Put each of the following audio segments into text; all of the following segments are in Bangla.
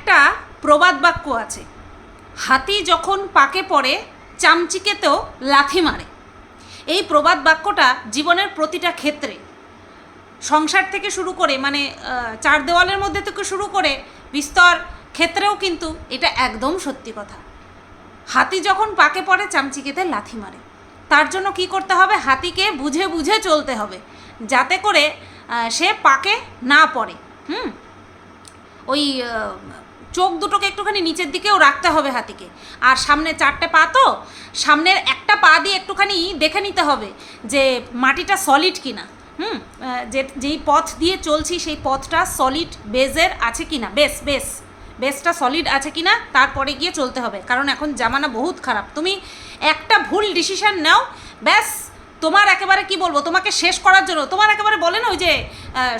একটা প্রবাদ বাক্য আছে। হাতি যখন পাকে পড়ে, চামচিকেতেও লাথি মারে। এই প্রবাদ বাক্যটা জীবনের প্রতিটা ক্ষেত্রে, সংসার থেকে শুরু করে মানে চার দেওয়ালের মধ্যে থেকে শুরু করে বিস্তর ক্ষেত্রেও কিন্তু এটা একদম সত্যি কথা। হাতি যখন পাকে পড়ে, চামচিকেতে লাথি মারে। তার জন্য কি করতে হবে? হাতিকে বুঝে বুঝে চলতে হবে, যাতে করে সে পাকে না পড়ে। হুম? ওই চোখ দুটোকে একটুখানি নিচের দিকেও রাখতে হবে হাতিকে। আর সামনে চারটে পা তো, সামনের একটা পা দিয়ে একটুখানি দেখে নিতে হবে যে মাটিটা সলিড কিনা। হুম? যে, যেই পথ দিয়ে চলছি সেই পথটা সলিড বেজের আছে কিনা? বেস বেস বেসটা সলিড আছে কিনা? তারপরে গিয়ে চলতে হবে। কারণ এখন জামানা বহুত খারাপ। তুমি একটা ভুল ডিসিশন নাও, ব্যাস। তোমার একেবারে কি বলব? তোমাকে শেষ করার জন্য। তোমার একেবারে বলে না ওই যে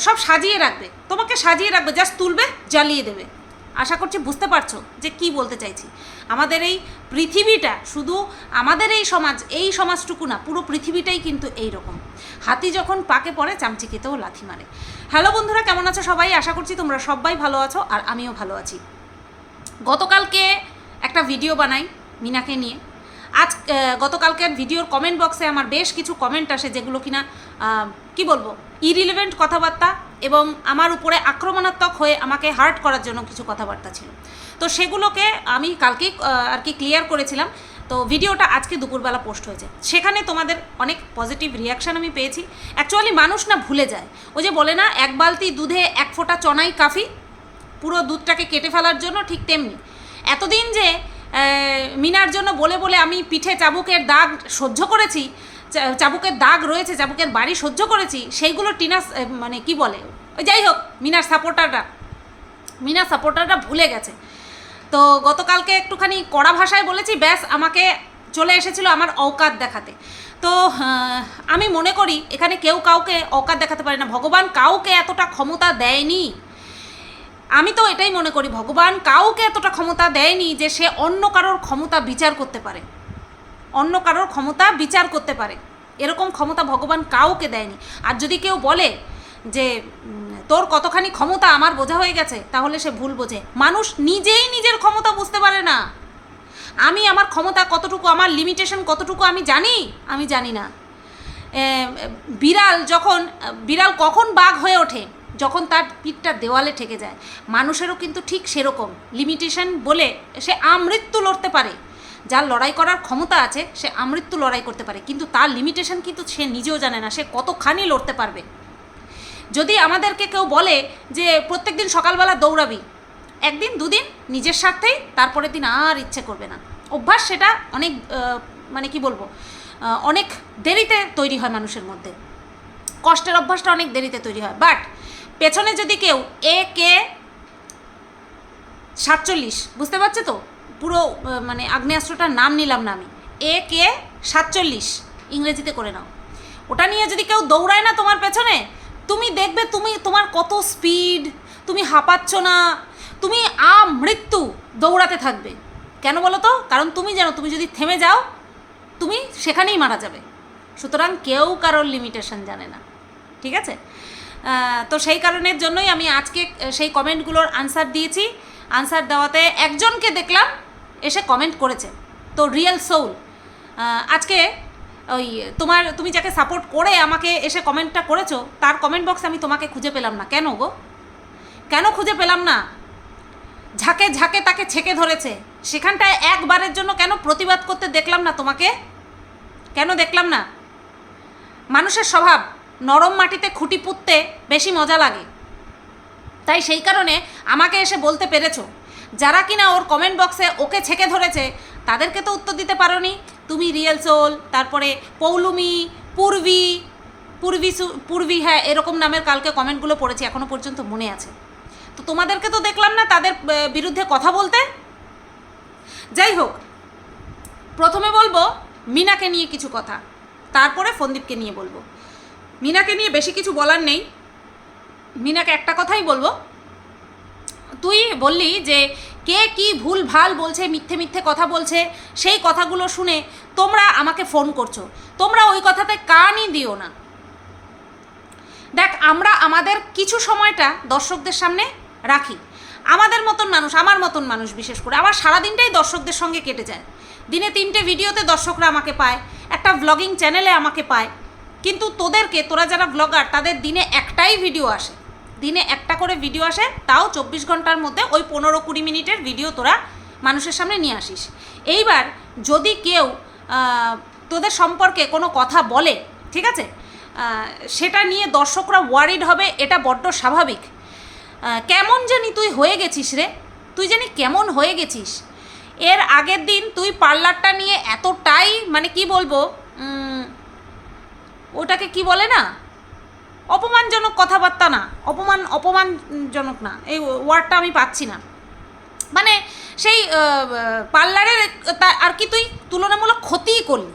সব সাজিয়ে রাখবে। তোমাকে সাজিয়ে রাখবে। জাস্ট তুলবে, জ্বালিয়ে দেবে। আশা করছি বুঝতে পারছ যে কি বলতে চাইছি। আমাদের এই পৃথিবীটা শুধু আমাদের এই সমাজ, এই সমাজটুকু না, পুরো পৃথিবীটাই কিন্তু এই রকম হাতি যখন পাকে পড়ে, চামচিকেতেও লাথি মারে। হ্যালো বন্ধুরা, কেমন আছো সবাই? আশা করছি তোমরা সবাই ভালো আছো আর আমিও ভালো আছি। গতকালকে একটা ভিডিও বানাই মিনাকে নিয়ে। আজ গতকালকের ভিডিওর কমেন্ট বক্সে আমার বেশ কিছু কমেন্ট আসে যেগুলো কিনা কি বলব ইরিলিভেন্ট কথাবার্তা এবং আমার উপরে আক্রমণাত্মক হয়ে আমাকে হার্ট করার জন্য কিছু কথাবার্তা ছিল। তো সেগুলোকে আমি কালকেই আর কি ক্লিয়ার করেছিলাম। তো ভিডিওটা আজকে দুপুরবেলা পোস্ট হয়েছে। সেখানে তোমাদের অনেক পজিটিভ রিয়াকশান আমি পেয়েছি। অ্যাকচুয়ালি মানুষ না ভুলে যায়। ওই যে বলে না, এক বালতি দুধে এক ফোঁটা চনাই কাফি, পুরো দুধটাকে কেটে ফেলার জন্য ঠিক তেমনি। এতদিন যে মিনার জন্য বলে বলে আমি পিঠে চাবুকের দাগ সহ্য করেছি চাবুকের দাগ রয়েছে, চাবুকের বাড়ি সহ্য করেছি, সেইগুলো টিনা মানে কি বলে? ওই যাই হোক, মিনার সাপোর্টাররা মিনা সাপোর্টাররা ভুলে গেছে। তো গতকালকে একটুখানি কড়া ভাষায় বলেছি, ব্যাস, আমাকে চলে এসেছিল আমার অকাত দেখাতে। তো আমি মনে করি, এখানে কেউ কাউকে অকাত দেখাতে পারে না। ভগবান কাউকে এতটা ক্ষমতা দেয়নি। আমি তো এটাই মনে করি, ভগবান কাউকে এতটা ক্ষমতা দেয়নি যে সে অন্য কারোর ক্ষমতা বিচার করতে পারে। অন্য কারোর ক্ষমতা বিচার করতে পারে। এরকম ক্ষমতা ভগবান কাউকে দেয়নি। আর যদি কেউ বলে যে তোর কতখানি ক্ষমতা আমার বোঝা হয়ে গেছে, তাহলে সে ভুল বোঝে। মানুষ নিজেই নিজের ক্ষমতা বুঝতে পারে না। আমি আমার ক্ষমতা কতটুকু, আমার লিমিটেশন কতটুকু আমি জানি? আমি জানি না। বিড়াল যখন, বিড়াল কখন বাঘ হয়ে ওঠে? যখন তার পিঠটা দেওয়ালে ঠেকে যায়। মানুষেরও কিন্তু ঠিক সেরকম। লিমিটেশন বলে সে আমৃত্যু লড়তে পারে। যার লড়াই করার ক্ষমতা আছে, সে আমৃত্যু লড়াই করতে পারে। কিন্তু তার লিমিটেশন কিন্তু সে নিজেও জানে না, সে কতখানি লড়তে পারবে। যদি আমাদেরকে কেউ বলে যে প্রত্যেক দিন সকালবেলা দৌড়াবি, একদিন, দুদিন নিজের স্বার্থেই, তারপরের দিন আর ইচ্ছে করবে না। অভ্যাস সেটা অনেক মানে কি বলব অনেক দেরিতে তৈরি হয় মানুষের মধ্যে। কষ্টের অভ্যাসটা অনেক দেরিতে তৈরি হয়। বাট পেছনে যদি কেউ এ কে সাতচল্লিশ, বুঝতে পারছ তো? পুরো মানে আগ্নেয়াস্ত্রটার নাম নিলাম না আমি। এ কে সাতচল্লিশ, ইংরেজিতে করে নাও। ওটা নিয়ে যদি কেউ দৌড়ায় না তোমার পেছনে, তুমি দেখবে তুমি, তোমার কত স্পিড তুমি হাঁপাচ্ছ না, তুমি আ মৃত্যু দৌড়াতে থাকবে। কেন বলো তো? কারণ তুমি জানো, তুমি যদি থেমে যাও, তুমি সেখানেই মারা যাবে। সুতরাং কেউ কারোর লিমিটেশন জানে না। ঠিক আছে? তো সেই কারণের জন্যই আমি আজকে সেই কমেন্টগুলোর আনসার দিয়েছি। আনসার দেওয়াতে একজনকে দেখলাম এসে কমেন্ট করেছে তো রিয়েল সোল আজকে ওই তোমার, তুমি যাকে সাপোর্ট করে আমাকে এসে কমেন্টটা করেছ, তার কমেন্ট বক্সে আমি তোমাকে খুঁজে পেলাম না। কেন গো? কেন খুঁজে পেলাম না? ঝাঁকে ঝাঁকে তাকে ছেঁকে ধরেছে। সেখানটায় একবারের জন্য কেন প্রতিবাদ করতে দেখলাম না তোমাকে? কেন দেখলাম না? মানুষের স্বভাব, নরম মাটিতে খুঁটি পুঁততে বেশি মজা লাগে। তাই সেই কারণে আমাকে এসে বলতে পেরেছ। যারা কিনা ওর কমেন্ট বক্সে ওকে ছেঁকে ধরেছে, তাদেরকে তো উত্তর দিতে পারোনি। তুমি রিয়েল সোল তারপরে পৌলুমি, পূর্বী পূর্বী পূর্বী হ্যাঁ এরকম নামের কালকে কমেন্টগুলো পড়েছি, এখনও পর্যন্ত মনে আছে। তো তোমাদেরকে তো দেখলাম না তাদের বিরুদ্ধে কথা বলতে? যাই হোক, প্রথমে বলব মিনাকে নিয়ে কিছু কথা, তারপরে ফন্দীপকে নিয়ে বলব। মিনাকে নিয়ে বেশি কিছু বলার নেই। মিনাকে একটা কথাই বলব তুই বললি যে কে কি ভুল ভালো বলছে, মিথ্যে মিথ্যে কথা বলছে, সেই কথাগুলো শুনে তোমরা আমাকে ফোন করছ। তোমরা ওই কথাতে কানই দিও না। দেখ, আমরা আমাদের কিছু সময়টা দর্শকদের সামনে রাখি। আমাদের মতন মানুষ, আমার মতন মানুষ বিশেষ করে। আবার সারাদিনটাই দর্শকদের সঙ্গে কেটে যায়। দিনে তিনটে ভিডিওতে দর্শকরা আমাকে পায়, একটা ব্লগিং চ্যানেলে আমাকে পায়। কিন্তু তোদেরকে, তোরা যারা ব্লগার তাদের দিনে একটাই ভিডিও আসে। দিনে একটা করে ভিডিও আসে, তাও চব্বিশ ঘণ্টার মধ্যে ওই পনেরো কুড়ি মিনিটের ভিডিও তোরা মানুষের সামনে নিয়ে আসিস। এইবার যদি কেউ তোদের সম্পর্কে কোনো কথা বলে, ঠিক আছে? সেটা নিয়ে দর্শকরা ওয়ারিড হবে, এটা বড্ড স্বাভাবিক। কেমন জানি তুই হয়ে গেছিস রে? তুই জানি কেমন হয়ে গেছিস? এর আগের দিন তুই পার্লারটা নিয়ে এতটাই মানে কি বলব ওটাকে কি বলে না? অপমানজনক কথাবার্তা না, অপমান, অপমানজনক না, এই ওয়ার্ডটা আমি পাচ্ছি না। মানে সেই পার্লারের আর কি তুই তুলনামূলক ক্ষতিই করলি,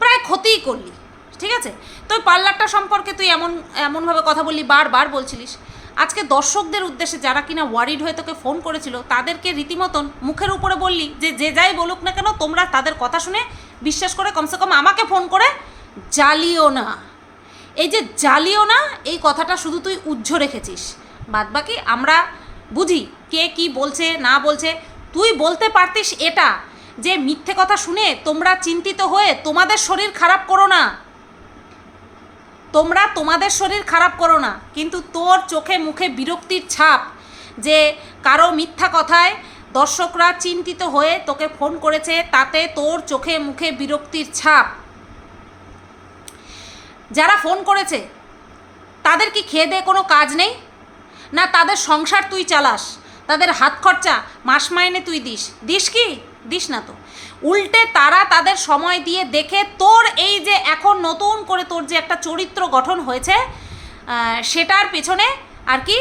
প্রায় ক্ষতিই করলি, ঠিক আছে? তো পার্লারটা সম্পর্কে তুই এমন, এমনভাবে কথা বললি, বারবার বলছিলিস। আজকে দর্শকদের উদ্দেশ্যে যারা কিনা ওয়ারিড হয়ে তোকে ফোন করেছিল, তাদেরকে রীতিমতন মুখের উপরে বললি যে যে যাই বলুক না কেন, তোমরা তাদের কথা শুনে, বিশ্বাস করে কমসে কম আমাকে ফোন করে জ্বালিও না। এই যে জ্বালিও না, এই কথাটা শুধু তুই উজ্জ্ব রেখেছিস। বাদবাকি আমরা বুঝি কে কি বলছে, না বলছে। তুই বলতে পারতিস এটা, যে মিথ্যে কথা শুনে তোমরা চিন্তিত হয়ে তোমাদের শরীর খারাপ করো না। তোমরা তোমাদের শরীর খারাপ করো না, কিন্তু তোর চোখে মুখে বিরক্তির ছাপ, যে কারও মিথ্যা কথায় দর্শকরা চিন্তিত হয়ে তোকে ফোন করেছে, তাতে তোর চোখে মুখে বিরক্তির ছাপ। যারা ফোন করেছে, তাদের কি খেয়ে দিয়ে কোনো কাজ নেই? না তাদের সংসার তুই চালাস, তাদের হাত খরচা মাস মাইনে তুই দিস। দিস কি? দিস না তো। উল্টে তারা তাদের সময় দিয়ে দেখে তোর এই যে এখন নতুন করে তোর যে একটা চরিত্র গঠন হয়েছে সেটার পেছনে আর কি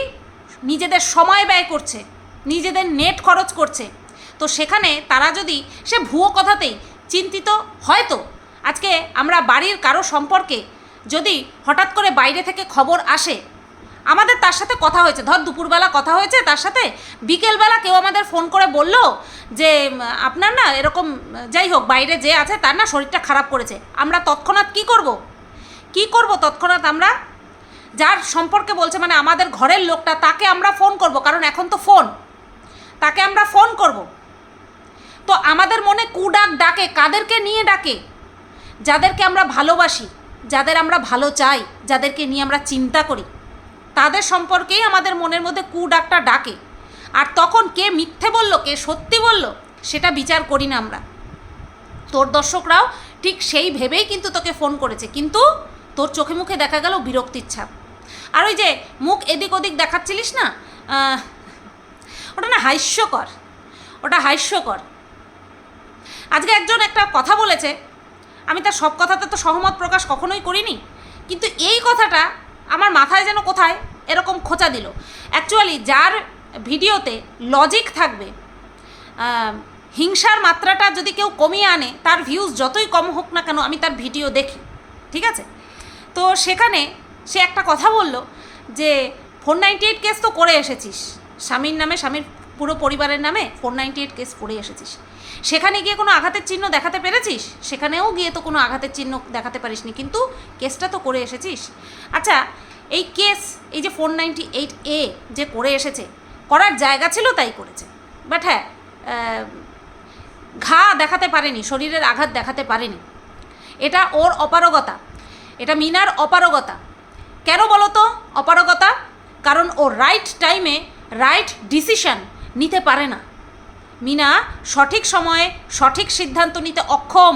নিজেদের সময় ব্যয় করছে, নিজেদের নেট খরচ করছে। তো সেখানে তারা যদি, সে ভুয়ো কথাতেই চিন্তিত, হয়তো আজকে আমরা বাড়ির কারও সম্পর্কে যদি হঠাৎ করে বাইরে থেকে খবর আসে, আমাদের তার সাথে কথা হয়েছে। ধর, দুপুরবেলা কথা হয়েছে তার সাথে। বিকেলবেলা কেউ আমাদের ফোন করে বলল যে আপনার না এরকম, যাই হোক, বাইরে যে আছে তার না শরীরটা খারাপ করেছে। আমরা তৎক্ষণাৎ কি করব? কি করব তৎক্ষণাৎ আমরা? যার সম্পর্কে বলছে মানে আমাদের ঘরের লোকটা, তাকে আমরা ফোন করব, কারণ এখন তো ফোন। তাকে আমরা ফোন করব। তো আমাদের মনে কুডাক ডাকে, কাদেরকে নিয়ে ডাকে? যাদেরকে আমরা ভালোবাসি। যাদের আমরা ভালো চাই, যাদেরকে নিয়ে আমরা চিন্তা করি, তাদের সম্পর্কেই আমাদের মনের মধ্যে কু ডাকটা ডাকে। আর তখন কে মিথ্যে বলল, কে সত্যি বলল, সেটা বিচার করি না আমরা। তোর দর্শকরাও ঠিক সেই ভেবেই কিন্তু তোকে ফোন করেছে, কিন্তু তোর চোখে মুখে দেখা গেল বিরক্তির ছাপ। আর ওই যে মুখ এদিক ওদিক দেখাচ্ছিলিস না? ওটা না হাস্যকর, ওটা হাস্যকর। আজকে একজন একটা কথা বলেছে আমি তার সব কথাতে তো সহমত প্রকাশ কখনোই করিনি। কিন্তু এই কথাটা আমার মাথায় যেন কোথায় এরকম খোঁচা দিল। অ্যাকচুয়ালি যার ভিডিওতে লজিক থাকবে হিংসার মাত্রাটা যদি কেউ কমিয়ে আনে, তার ভিউজ যতই কম হোক না কেন আমি তার ভিডিও দেখি, ঠিক আছে? তো সেখানে সে একটা কথা বলল যে ফোর নাইনটি এইট কেস তো করে এসেছিস। স্বামীর নামে স্বামীর পুরো পরিবারের নামে ফোর নাইনটি এইট কেস করে এসেছিস। সেখানে গিয়ে কোনো আঘাতের চিহ্ন দেখাতে পেরেছিস? সেখানেও গিয়ে তো কোনো আঘাতের চিহ্ন দেখাতে পারিসনি, কিন্তু কেসটা তো করে এসেছিস। আচ্ছা এই কেস এই যে ফোর নাইনটি এইট এ যে করে এসেছে, করার জায়গা ছিল তাই করেছে। বাট হ্যাঁ ঘা দেখাতে পারেনি, শরীরের আঘাত দেখাতে পারেনি। এটা ওর অপারগতা। এটা মিনার অপারগতা। কেন বলো তো অপারগতা, কারণ ও রাইট টাইমে রাইট ডিসিশন নিতে পারে না। মিনা, সঠিক সময়ে সঠিক সিদ্ধান্ত নিতে অক্ষম।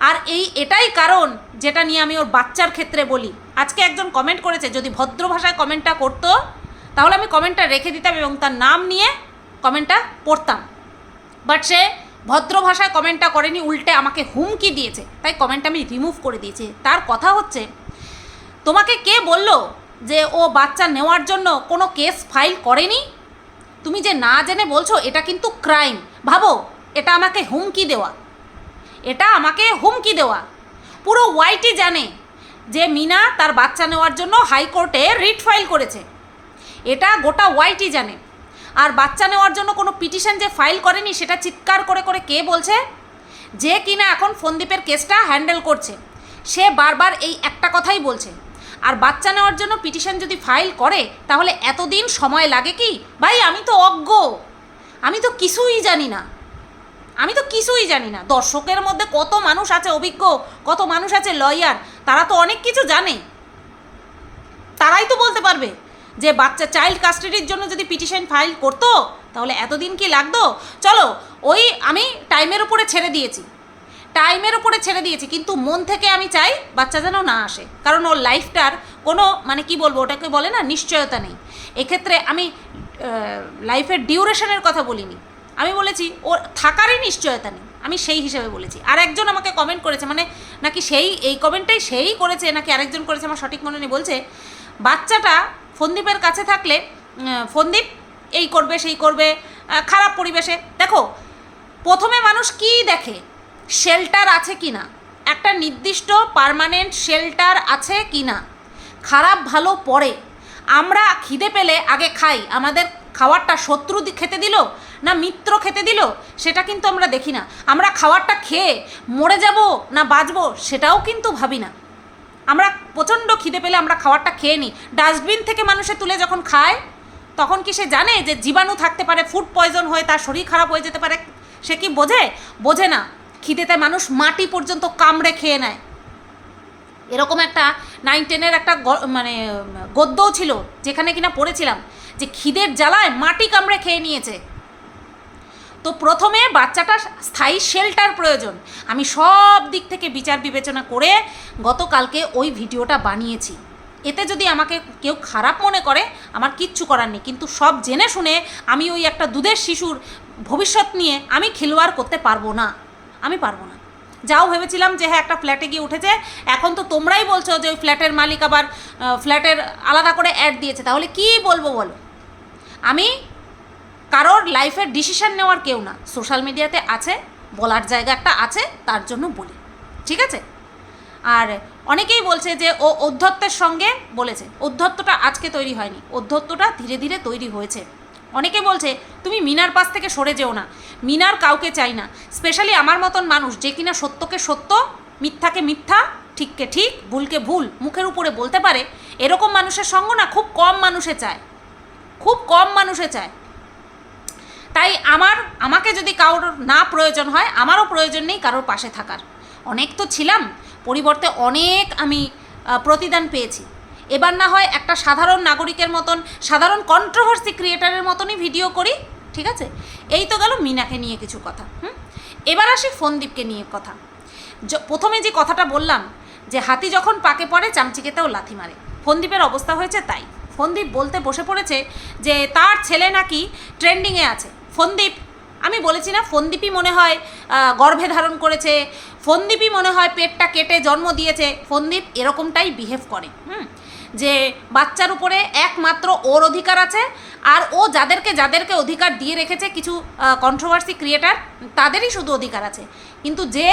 আর এই এটাই কারণ যেটা নিয়ে আমি ওর বাচ্চার ক্ষেত্রে বলি। আজকে একজন কমেন্ট করেছে, যদি ভদ্র ভাষায় কমেন্টটা করতো, তাহলে আমি কমেন্টটা রেখে দিতাম এবং তার নাম নিয়ে কমেন্টটা পড়তাম। বাট সে ভদ্র ভাষায় কমেন্টটা করেনি, উল্টে আমাকে হুমকি দিয়েছে। তাই কমেন্ট আমি রিমুভ করে দিয়েছি। তার কথা হচ্ছে, তোমাকে কে বলল যে ও বাচ্চা নেওয়ার জন্য কোনো কেস ফাইল করেনি? তুমি যে না জেনে বলছো, এটা কিন্তু ক্রাইম ভাবো, এটা আমাকে হুমকি দেওয়া। এটা আমাকে হুমকি দেওয়া। পুরো ওয়াইটি জানে যে মিনা তার বাচ্চা নেওয়ার জন্য হাইকোর্টে রিট ফাইল করেছে। এটা গোটা ওয়াইটি জানে। আর বাচ্চা নেওয়ার জন্য কোনো পিটিশন যে ফাইল করেনি, সেটা চিৎকার করে করে কে বলছে? যে কিনা এখন ফন্দীপের কেসটা হ্যান্ডেল করছে। সে বারবার এই একটা কথাই বলছে। আর বাচ্চা নেওয়ার জন্য পিটিশন যদি ফাইল করে, তাহলে এতদিন সময় লাগে কি? ভাই, আমি তো অজ্ঞ। আমি তো কিছুই জানি না। আমি তো কিছুই জানি না। দর্শকের মধ্যে কত মানুষ আছে অভিজ্ঞ, কত মানুষ আছে লয়ার, তারা তো অনেক কিছু জানে। তারাই তো বলতে পারবে যে বাচ্চা চাইল্ড কাস্টাডির জন্য যদি পিটিশন ফাইল করতো, তাহলে এতদিন কি লাগতো? চলো, ওই আমি টাইমের উপরে ছেড়ে দিয়েছি। টাইমের উপরে ছেড়ে দিয়েছি, কিন্তু মন থেকে আমি চাই বাচ্চা যেন না আসে। কারণ ওর লাইফটার কোনো মানে কি বলব, ওটাকে বলে না, নিশ্চয়তা নেই। এক্ষেত্রে আমি লাইফের ডিউরেশনের কথা বলিনি। আমি বলেছি, ওর, থাকারই নিশ্চয়তা নেই। আমি সেই হিসেবে বলেছি। আর একজন আমাকে কমেন্ট করেছে মানে নাকি সেই, এই কমেন্টটাই সেই করেছে, নাকি আরেকজন করেছে, আমার সঠিক মনে নেই, বলছে, বাচ্চাটা ফন্দীপের কাছে থাকলে ফন্দীপ এই করবে, সেই করবে খারাপ পরিবেশে। দেখো, প্রথমে মানুষ কি দেখে? শেল্টার আছে কি না? একটা নির্দিষ্ট পার্মানেন্ট শেল্টার আছে কি না? খারাপ ভালো পরে। আমরা খিদে পেলে আগে খাই। আমাদের খাবারটা শত্রু খেতে দিল না মিত্র খেতে দিল? সেটা কিন্তু আমরা দেখি না। আমরা খাবারটা খেয়ে মরে যাব না বাঁচবো সেটাও কিন্তু ভাবি না। আমরা প্রচণ্ড খিদে পেলে আমরা খাবারটা খেয়ে নিই। ডাস্টবিন থেকে মানুষে তুলে যখন খায়, তখন কি সে জানে যে জীবাণু থাকতে পারে, ফুড পয়জন হয়ে তার শরীর খারাপ হয়ে যেতে পারে? সে কি বোঝে? বোঝে না। খিদেতে মানুষ মাটি পর্যন্ত কামড়ে খেয়ে নেয়। এরকম একটা নাইন টেনের একটা মানে গদ্যও ছিল, যেখানে কিনা পড়েছিলাম যে খিদের জ্বালায় মাটি কামড়ে খেয়ে নিয়েছে। তো প্রথমে বাচ্চাটার স্থায়ী শেল্টার প্রয়োজন। আমি সব দিক থেকে বিচার বিবেচনা করে গতকালকে ওই ভিডিওটা বানিয়েছি। এতে যদি আমাকে কেউ খারাপ মনে করে, আমার কিচ্ছু করার নেই। কিন্তু সব জেনে শুনে আমি ওই একটা দুধের শিশুর ভবিষ্যৎ নিয়ে আমি খেলোয়াড় করতে পারব না। আমি পারব না। যাও ভেবেছিলাম যে হ্যাঁ একটা ফ্ল্যাটে গিয়ে উঠেছে। এখন তো তোমরাই বলছো যে ওই ফ্ল্যাটের মালিক আবার ফ্ল্যাটের আলাদা করে অ্যাড দিয়েছে। তাহলে কি বলব বলো? আমি কারোর লাইফের ডিসিশন নেওয়ার কেউ না। সোশ্যাল মিডিয়াতে আছে, বলার জায়গা একটা আছে, তার জন্য বলি। ঠিক আছে? আর অনেকেই বলছে যে ও অধ্যত্বের সঙ্গে বলেছে, অধ্যত্বটা আজকে তৈরি হয়নি। অধ্যত্বটা ধীরে ধীরে তৈরি হয়েছে। অনেকে বলছে, তুমি মিনার পাশ থেকে সরে যেও না। মিনার কাউকে চাই না। স্পেশালি আমার মতন মানুষ যে কিনা সত্যকে সত্য, মিথ্যাকে মিথ্যা, ঠিককে ঠিক, ভুলকে ভুল মুখের উপরে বলতে পারে, এরকম মানুষের সঙ্গ না খুব কম মানুষে চায়। খুব কম মানুষে চায়। তাই আমার, আমাকে যদি কারোর না প্রয়োজন হয়, আমারও প্রয়োজন নেই কারোর পাশে থাকার। অনেক তো ছিলাম, পরিবর্তে অনেক আমি প্রতিদান পেয়েছি। এবার না হয় একটা সাধারণ নাগরিকের মতন, সাধারণ কন্ট্রোভার্সি ক্রিয়েটারের মতনই ভিডিও করি, ঠিক আছে? এই তো গেল মিনাকে নিয়ে কিছু কথা, হুম? এবার আসি ফন্দীপকে নিয়ে কথা। প্রথমে যে কথাটা বললাম, যে হাতি যখন পাকে পড়ে, চামচিকেতেও লাথি মারে। ফন্দীপের অবস্থা হয়েছে তাই। ফন্দীপ বলতে বসে পড়েছে যে, তার ছেলে নাকি ট্রেন্ডিংয়ে আছে। ফন্দীপ, আমি বলেছি না, ফন্দীপই মনে হয় গর্ভে ধারণ করেছে। ফন্দীপই মনে হয় পেটটা কেটে জন্ম দিয়েছে। ফন্দীপ এরকমটাই বিহেভ করে, হুম? যে বাচ্চার উপরে একমাত্র ওর অধিকার আছে, আর ও যাদেরকে যাদেরকে অধিকার দিয়ে রেখেছে কিছু কন্ট্রোভার্সি ক্রিয়েটার তাদেরই শুধু অধিকার আছে। কিন্তু যে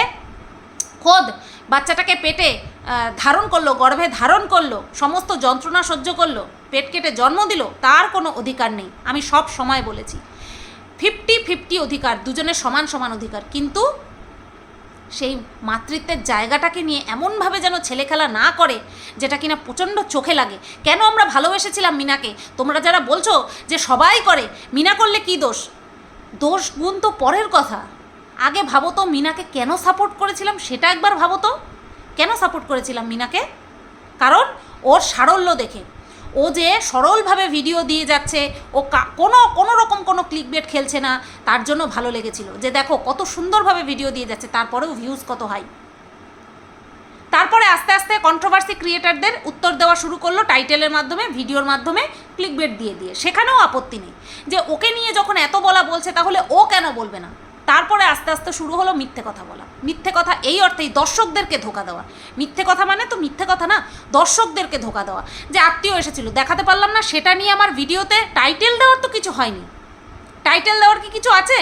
খোদ বাচ্চাটাকে পেটে ধারণ করল, গর্ভে ধারণ করল, সমস্ত যন্ত্রণা সহ্য করল, পেট কেটে জন্ম দিল, তার কোনো অধিকার নেই। আমি সব সময় বলেছি ফিফটি ফিফটি অধিকার, দুজনের সমান সমান অধিকার। কিন্তু সেই মাতৃত্বের জায়গাটাকে নিয়ে এমনভাবে যেন ছেলে খেলা না করে, যেটা কিনা প্রচণ্ড চোখে লাগে। কেন আমরা ভালোবেসেছিলাম মিনাকে? তোমরা যারা বলছো যে সবাই করে, মিনা করলে কি দোষ? দোষ গুণ তো পরের কথা। আগে ভাবো তো মিনাকে কেন সাপোর্ট করেছিলাম, সেটা একবার ভাবো তো। কেন সাপোর্ট করেছিলাম মিনাকে? কারণ ওর সারল্য দেখে। ও যে সরলভাবে ভিডিও দিয়ে যাচ্ছে, ও কোনো কোনো রকম কোনো ক্লিক বেট খেলছে না, তার জন্য ভালো লেগেছিল। যে দেখো, কত সুন্দরভাবে ভিডিও দিয়ে যাচ্ছে, তারপরেও ভিউজ কত হাই তারপরে আস্তে আস্তে কন্ট্রোভার্সি ক্রিয়েটারদের উত্তর দেওয়া শুরু করল টাইটেলের মাধ্যমে ভিডিওর মাধ্যমে ক্লিকবেট দিয়ে দিয়ে। সেখানেও আপত্তি নেই। যে ওকে নিয়ে যখন এত বলা বলছে, তাহলে ও কেন বলবে না? তারপরে আস্তে আস্তে শুরু হলো মিথ্যে কথা বলা। মিথ্যে কথা এই অর্থেই দর্শকদেরকে ধোকা দেওয়া। মিথ্যে কথা মানে তো মিথ্যে কথা না, দর্শকদেরকে ধোকা দেওয়া। যে আত্মীয় এসেছিল, দেখাতে পারলাম না, সেটা নিয়ে আমার ভিডিওতে টাইটেল দেওয়ার তো কিছু হয়নি। টাইটেল দেওয়ার কি কিছু আছে?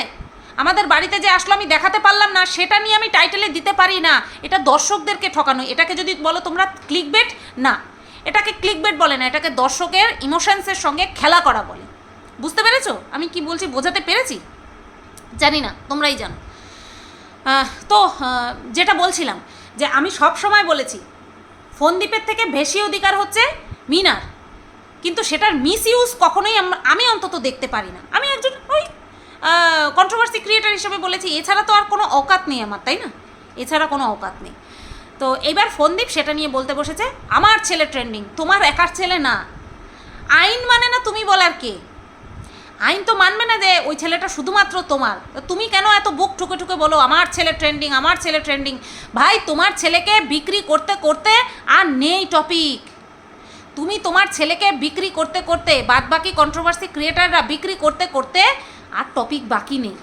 আমাদের বাড়িতে যে আসলো, আমি দেখাতে পারলাম না, সেটা নিয়ে আমি টাইটেলে দিতে পারি না। এটা দর্শকদেরকে ঠকানো। এটাকে যদি বলো তোমরা ক্লিকবেট না। এটাকে ক্লিকবেট বলে না, এটাকে দর্শকের ইমোশনসের সঙ্গে খেলা করা বলে। বুঝতে পেরেছ? আমি কি বলছি, বোঝাতে পেরেছি? জানি না তোমরাই জানো। তো যেটা বলছিলাম যে আমি সব সময় বলেছি ফোনদ্বীপের থেকে বেশি অধিকার হচ্ছে মিনার। কিন্তু সেটার মিস ইউজ কখনোই আমি অন্তত দেখতে পারি না। আমি একজন ওই কন্ট্রোভার্সি ক্রিয়েটার হিসেবে বলেছি, এছাড়া তো আর কোনো অকাত নেই আমার, তাই না? এছাড়া কোনো অকাত নেই। তো এবার ফোনদীপ সেটা নিয়ে বলতে বসেছে, আমার ছেলে ট্রেন্ডিং তোমার একার ছেলে না। আইন মানে না তুমি বলার কে? আইন তো মানবে না যে ওই ছেলেটা শুধুমাত্র তোমার। তুমি কেন এত বুক ঠুকে ঠুকে বলো, আমার ছেলে ট্রেন্ডিং আমার ছেলে ট্রেন্ডিং ভাই, তোমার ছেলেকে বিক্রি করতে করতে আর নেই টপিক তুমি তোমার ছেলেকে বিক্রি করতে করতে বাদ বাকি কন্ট্রোভার্সি ক্রিয়েটাররা বিক্রি করতে করতে আর টপিক বাকি নেই।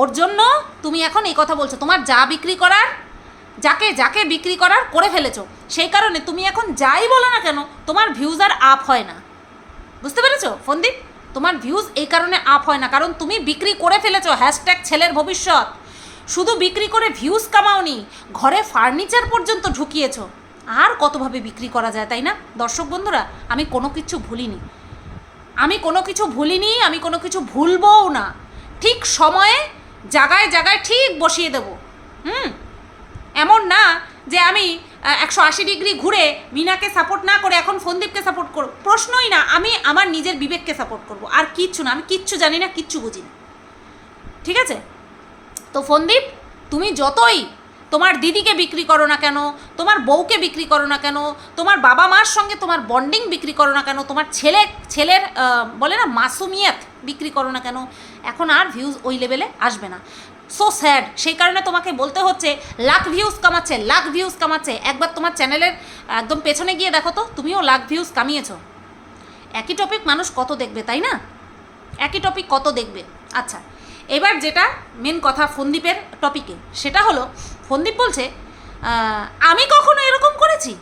ওর জন্য তুমি এখন এই কথা বলছো, তোমার যা বিক্রি করার, যাকে যাকে বিক্রি করার করে ফেলেছো, সেই কারণে তুমি এখন যাই বলো না কেন, তোমার ভিউজ আর আপ হয় না। বুঝতে পেরেছ ফন্দীপ তোমার ভিউজ এই কারণে আপ হয় না, কারণ তুমি বিক্রি করে ফেলেছো হ্যাশট্যাগ ছেলের ভবিষ্যৎ। শুধু বিক্রি করে ভিউজ কামাওনি, ঘরে ফার্নিচার পর্যন্ত ঢুকিয়েছো। আর কতভাবে বিক্রি করা যায়, তাই না? দর্শক বন্ধুরা, আমি কোনো কিছু ভুলিনি। আমি কোনো কিছু ভুলিনি, আমি কোনো কিছু ভুলবও না। ঠিক সময়ে, জায়গায় জায়গায় ঠিক বসিয়ে দেবো। হুম? এমন না যে আমি একশো আশি ডিগ্রি ঘুরে মিনাকে সাপোর্ট না করে এখন ফন্দীপকে সাপোর্ট করো। প্রশ্নই না, আমি আমার নিজের বিবেককে সাপোর্ট করব। আর কিচ্ছু না, আমি কিচ্ছু জানি না, কিচ্ছু বুঝি না। ঠিক আছে? তো ফন্দীপ তুমি যতই তোমার দিদিকে বিক্রি করো না কেন, তোমার বউকে বিক্রি করো না কেন, তোমার বাবা মার সঙ্গে তোমার বন্ডিং বিক্রি করো না কেন, তোমার ছেলে, ছেলের বলে না, মাসুমিয়াত বিক্রি করো না কেন, এখন আর ভিউজ ওই লেভেলে আসবে না। সো স্যাড সেই কারণে তোমাকে বলতে হচ্ছে, লাখ ভিউজ কামাচ্ছে, লাখ ভিউজ কামাচ্ছে। একবার তোমার চ্যানেলের, একদম পেছনে গিয়ে দেখো তো, তুমিও লাখ ভিউজ কামিয়েছো। একই টপিক মানুষ কত দেখবে, তাই না? একই টপিক কত দেখবে। আচ্ছা এবার যেটা মেন কথা ফন্দীপের টপিকে সেটা হলো ফন্দীপ বলছে আমি কখনো এরকম করেছি?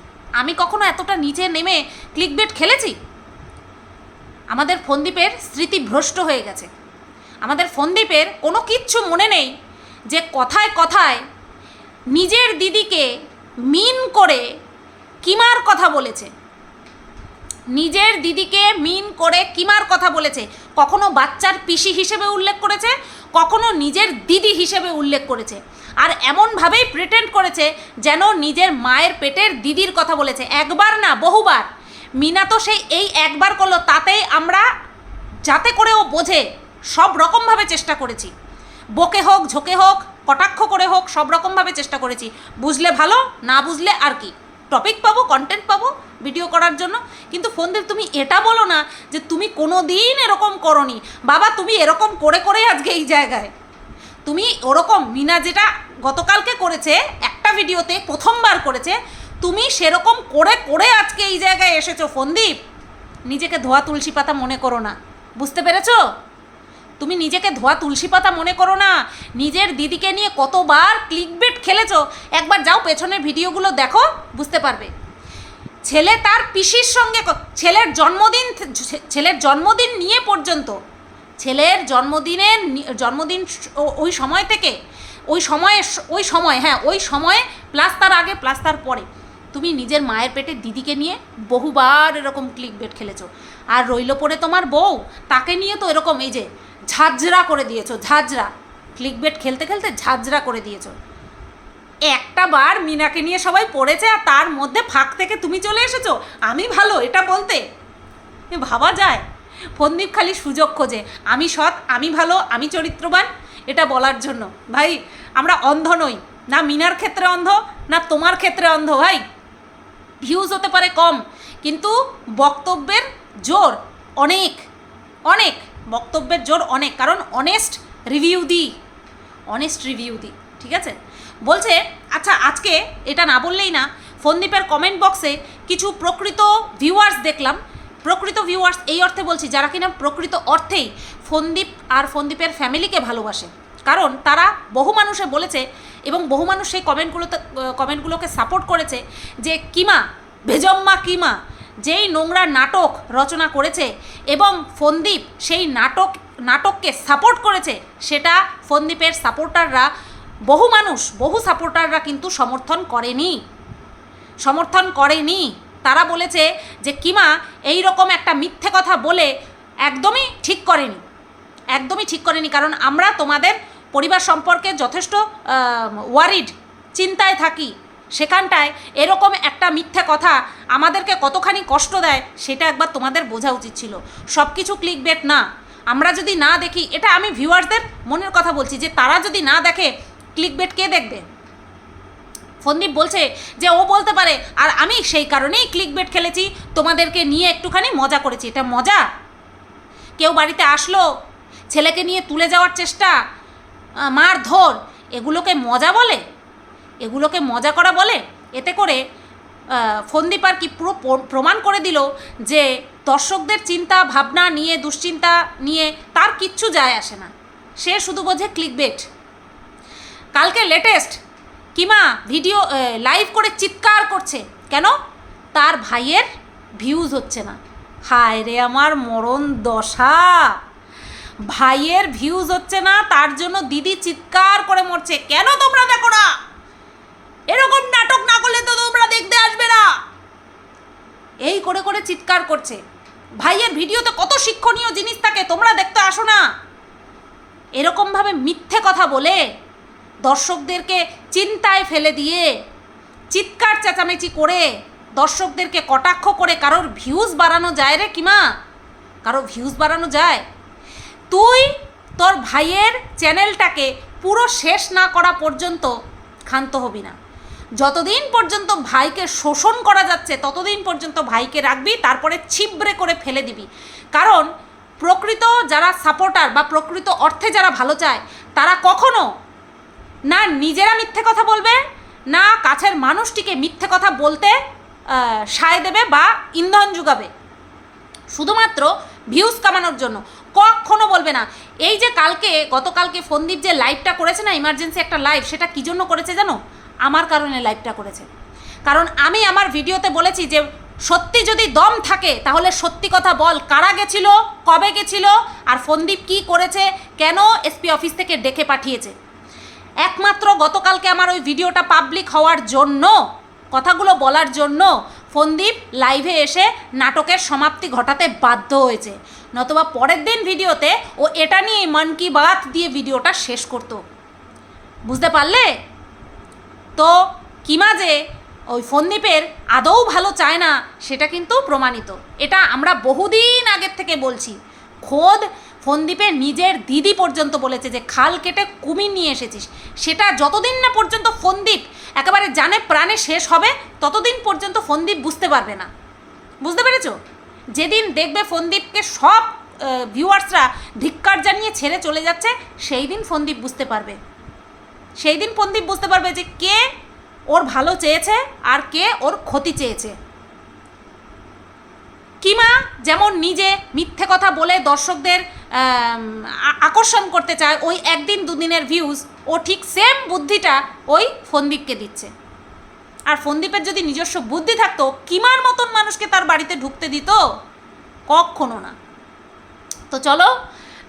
আমি কখনো এতটা নিচে নেমে ক্লিকবেট খেলেছি? আমাদের ফন্দীপের স্মৃতি ভ্রষ্ট হয়ে গেছে। আমাদের ফন্দীপের কোনো কিচ্ছু মনে নেই যে কথায় কথায় নিজের দিদিকে মিন করে কিমার কথা বলেছে। নিজের দিদিকে মিন করে কিমার কথা বলেছে। কখনো বাচ্চার পিসি হিসেবে উল্লেখ করেছে, কখনো নিজের দিদি হিসেবে উল্লেখ করেছে। আর এমনভাবেই প্রিটেন্ড করেছে যেন নিজের মায়ের পেটের দিদির কথা বলেছে। একবার না, বহুবার। মিনা তো সেই এই একবার করল, তাতেই আমরা যাতে করে ও বোঝে সব রকমভাবে চেষ্টা করেছি। বকে হোক, ঝোঁকে হোক, কটাক্ষ করে হোক, সব রকমভাবে চেষ্টা করেছি। বুঝলে ভালো, না বুঝলে আর কি? টপিক পাবো কন্টেন্ট পাবো ভিডিও করার জন্য। কিন্তু ফোন দিয়ে তুমি এটা বলো না যে তুমি কোনো দিন এরকম করনি। বাবা, তুমি এরকম করে করে আজকে এই জায়গায়। তুমি ওরকম, মিনা যেটা গতকালকে করেছে, একটা ভিডিওতে প্রথমবার করেছে, তুমি সেরকম করে করে আজকে এই জায়গায় এসেছ। ফন্দীপ, নিজেকে ধোয়া তুলসী পাতা মনে করো না। বুঝতে পেরেছ? তুমি নিজেকে ধোয়া তুলসী পাতা মনে করো না। নিজের দিদিকে নিয়ে কতবার ক্লিকবেট খেলেছো। একবার যাও পেছনের ভিডিওগুলো দেখো, বুঝতে পারবে। ছেলে তার পিসির সঙ্গে ছেলের জন্মদিন ছেলের জন্মদিন নিয়ে পর্যন্ত। ছেলের জন্মদিনের জন্মদিন ওই সময় থেকে, ওই সময়ে ওই সময় হ্যাঁ ওই সময়ে প্লাস তার আগে প্লাস তার পরে। তুমি নিজের মায়ের পেটে দিদিকে নিয়ে বহুবার এরকম ক্লিক বেট খেলেছো। আর রইল পরে তোমার বউ, তাকে নিয়ে তো এরকম, এই যে ঝাঁঝরা করে দিয়েছ, ঝাঁঝরা। ক্লিক বেট খেলতে খেলতে ঝাঁঝরা করে দিয়েছ। একটা বার মিনাকে নিয়ে সবাই পড়েছে আর তার মধ্যে ফাঁক থেকে তুমি চলে এসেছ। আমি ভালো, এটা বলতে। ভাবা যায়। ফন্দীপ খালি সুযোগ খোঁজে। আমি সৎ, আমি ভালো, আমি চরিত্রবান, এটা বলার জন্য। ভাই, আমরা অন্ধ নই। না মিনার ক্ষেত্রে অন্ধ, না তোমার ক্ষেত্রে অন্ধ, ভাই। ভিউজ হতে পারে কম, কিন্তু বক্তব্যের জোর অনেক অনেক। বক্তব্যের জোর অনেক, কারণ অনেস্ট রিভিউ দিই অনেস্ট রিভিউ দিই ঠিক আছে? বলছে আচ্ছা আজকে এটা না বললেই না, ফন্দীপের কমেন্ট বক্সে কিছু প্রকৃত ভিউয়ার্স দেখলাম। প্রকৃত ভিউয়ার্স এই অর্থে বলছি, যারা কিনা প্রকৃত অর্থেই ফন্দীপ আর ফন্দীপের ফ্যামিলিকে ভালোবাসে। কারণ তারা বহু মানুষে বলেছে এবং বহু মানুষ সেই কমেন্টগুলোতে কমেন্টগুলোকে সাপোর্ট করেছে যে, কিমা, ভেজম্মা কিমা যেই নোংরা নাটক রচনা করেছে এবং ফন্দীপ সেই নাটক, নাটককে সাপোর্ট করেছে, সেটা ফন্দীপের সাপোর্টাররা বহু মানুষ, বহু সাপোর্টাররা কিন্তু সমর্থন করেনি। সমর্থন করেনি। তারা বলেছে যে, কিমা এই রকম একটা মিথ্যে কথা বলে একদমই ঠিক করেনি। একদমই ঠিক করেনি। কারণ আমরা তোমাদের পরিবার সম্পর্কে যথেষ্ট ওয়ারিড চিন্তায় থাকি। সেখানটায় এরকম একটা মিথ্যে কথা আমাদেরকে কতখানি কষ্ট দেয়, সেটা একবার তোমাদের বোঝা উচিত ছিল। সব কিছু ক্লিক বেট না। আমরা যদি না দেখি, এটা আমি ভিউয়ার্সদের মনের কথা বলছি যে তারা যদি না দেখে ক্লিক বেট কে দেখবে? ফন্দীপ বলছে যে ও বলতে পারে, আর আমি সেই কারণেই ক্লিক বেট খেলেছি, তোমাদেরকে নিয়ে একটুখানি মজা করেছি। এটা মজা? কেউ বাড়িতে আসলো, ছেলেকে নিয়ে তুলে যাওয়ার চেষ্টা মার ধর এগুলোকে মজা বলে? এগুলোকে মজা করা বলে? এতে করে আহ, ফন্দীপ কি পুরো প্রমাণ করে দিল যে দর্শকদের চিন্তা ভাবনা নিয়ে দুশ্চিন্তা নিয়ে তার কিচ্ছু যায় আসে না। সে শুধু বোঝে ক্লিক বেট কালকে লেটেস্ট কিমা ভিডিও লাইভ করে চিৎকার করছে। কেন? তার ভাইয়ের ভিউজ হচ্ছে না। হায় রে আমার মরণ দশা! ভাইয়ের ভিউজ হচ্ছে না তার জন্য দিদি চিৎকার করে মরছে। কেন তোমরা দেখো না? এরকম নাটক না করলে তো তোমরা দেখতে আসবে না। এই করে করে চিৎকার করছে। ভাইয়ের ভিডিওতে কত শিক্ষণীয় জিনিস থাকে, তোমরা দেখতে আসো না। এরকমভাবে মিথ্যে কথা বলে দর্শকদেরকে চিন্তায় ফেলে দিয়ে, চিৎকার চেঁচামেচি করে দর্শকদেরকে কটাক্ষ করে কারোর ভিউজ বাড়ানো যায় রে কিমা? কারও ভিউজ বাড়ানো যায়? তুই তোর ভাইয়ের চ্যানেলটাকে পুরো শেষ না করা পর্যন্ত ক্ষান্ত হবি না। যতদিন পর্যন্ত ভাইকে শোষণ করা যাচ্ছে, ততদিন পর্যন্ত ভাইকে রাখবি, তারপরে ছিবড়ে করে ফেলে দিবি। কারণ প্রকৃত যারা সাপোর্টার বা প্রকৃত অর্থে যারা ভালো চায়, তারা কখনো না নিজেরা মিথ্যে কথা বলবে, না কাছের মানুষটিকে মিথ্যে কথা বলতে সায় দেবে বা ইন্ধন যোগাবে। শুধুমাত্র ভিউজ কামানোর জন্য। কখনো বলবে না। এই যে কালকে, গতকালকে ফন্দীপ যে লাইভটা করেছে না ইমার্জেন্সি একটা লাইভ সেটা কী জন্য করেছে জানো? আমার কারণে লাইভটা করেছে। কারণ আমি আমার ভিডিওতে বলেছি যে, সত্যি যদি দম থাকে, তাহলে সত্যি কথা বল, কারা গেছিল, কবে গেছিল, আর ফন্দীপ কি করেছে, কেন এসপি অফিস থেকে ডেকে পাঠিয়েছে। একমাত্র গতকালকে আমার ওই ভিডিওটা পাবলিক হওয়ার জন্য, কথাগুলো বলার জন্য, ফন্দীপ লাইভে এসে নাটকের সমাপ্তি ঘটাতে বাধ্য হয়েছে। নতবা পরের দিন ভিডিওতে ও এটা নিয়ে মন কি বাত দিয়ে ভিডিওটা শেষ করতো। বুঝতে পারলে? তো কিমা যে? ওই ফন্দীপের আদৌ ভালো চায় না, সেটা কিন্তু প্রমাণিত। এটা আমরা বহুদিন আগের থেকে বলছি। খোদ ফন্দীপের নিজের দিদি পর্যন্ত বলেছে যে, খাল কেটে কুমির নিয়ে এসেছিস। সেটা যতদিন না পর্যন্ত ফন্দীপ একেবারে জানে প্রাণে শেষ হবে, ততদিন পর্যন্ত ফন্দীপ বুঝতে পারবে না। বুঝতে পেরেছ? যেদিন দেখবে ফন্দীপকে সব ভিউয়ার্সরা ধিক্কার জানিয়ে ছেড়ে চলে যাচ্ছে, সেই দিন ফন্দীপ বুঝতে পারবে। সেই দিন ফন্দীপ বুঝতে পারবে যে কে ওর ভালো চেয়েছে আর কে ওর ক্ষতি চেয়েছে। কিমা যেমন নিজে মিথ্যে কথা বলে দর্শকদের আকর্ষণ করতে চায়, ওই একদিন দুদিনের ভিউজ ও ঠিক সেম বুদ্ধিটা ওই ফন্দীপকে দিচ্ছে। আর ফন্দীপের যদি নিজস্ব বুদ্ধি থাকতো কিমার মতন মানুষকে তার বাড়িতে ঢুকতে দিত? কখনো না। তো চলো,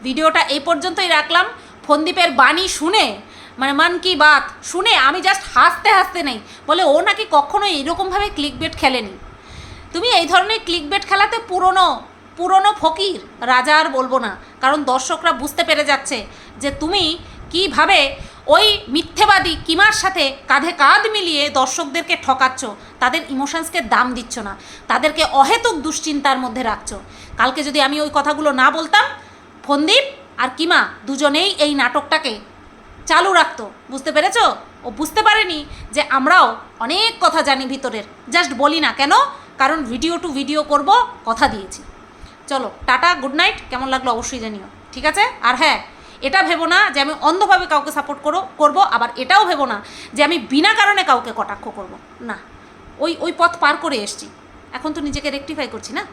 ভিডিওটা এই পর্যন্তই রাখলাম। ফন্দীপের বাণী শুনে মানে মান কি বাত? শুনে আমি জাস্ট হাসতে হাসতে নেই। বলে ও নাকি কখনো এরকমভাবে ক্লিক বেট খেলেনি। তুমি এই ধরনের ক্লিক বেট খেলাতে পুরনো পুরনো ফকির, রাজা আর বলব না। কারণ দর্শকরা বুঝতে পেরে যাচ্ছে যে তুমি কীভাবে ওই মিথ্যেবাদী কিমার সাথে কাঁধে কাঁধ মিলিয়ে দর্শকদেরকে ঠকাচ্ছ, তাদের ইমোশনসকে দাম দিচ্ছ না, তাদেরকে অহেতুক দুশ্চিন্তার মধ্যে রাখছো। কালকে যদি আমি ওই কথাগুলো না বলতাম, ফন্দীপ আর কিমা দুজনেই এই নাটকটাকে চালু রাখতো, বুঝতে পেরেছ? ও বুঝতে পারেনি যে আমরাও অনেক কথা জানি ভিতরের। জাস্ট বলি না কেন? কারণ ভিডিও টু ভিডিও করব, কথা দিয়েছি। চলো, টাটা গুড নাইট কেমন লাগল অবশ্যই জানিও, ঠিক আছে? আর হ্যাঁ এটা ভেবো না যে আমি অন্ধভাবে কাউকে সাপোর্ট করো, করব, আবার এটাও ভেবো না যে আমি বিনা কারণে কাউকে কটাক্ষ করব। না, ওই ওই পথ পার করে এসছি। এখন তো নিজেকে রেকটিফাই করছি না?